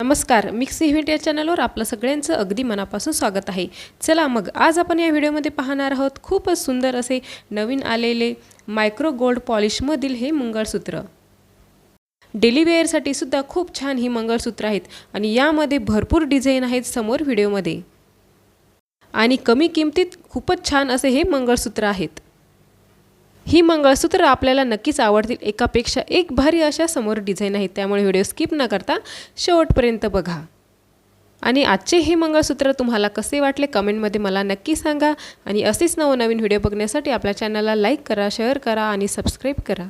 नमस्कार mix event या चॅनलवर आपलं सगळ्यांचं अगदी मनापासून स्वागत आहे. चला मग आज आपण या व्हिडिओमध्ये पाहणार आहोत खूपच सुंदर असे नवीन आलेले मायक्रो गोल्ड पॉलिशमधील हे मंगळसूत्र. डेली वेअरसाठी सुद्धा खूप छान ही मंगळसूत्र आहेत आणि यामध्ये भरपूर डिझाईन आहेत समोर व्हिडिओमध्ये. आणि कमी किमतीत खूपच छान असे हे मंगळसूत्र आहेत. ही मंगळसूत्र आपल्याला नक्कीच आवडतील. एकापेक्षा एक भारी अशा समोर डिझाईन आहेत. त्यामुळे व्हिडिओ स्किप न करता शेवटपर्यंत बघा. आणि आजचे हे मंगळसूत्र तुम्हाला कसे वाटले कमेंटमध्ये मला नक्की सांगा. आणि असेच नवनवीन व्हिडिओ बघण्यासाठी आपल्या चॅनलला लाईक करा शेअर करा आणि सबस्क्राईब करा.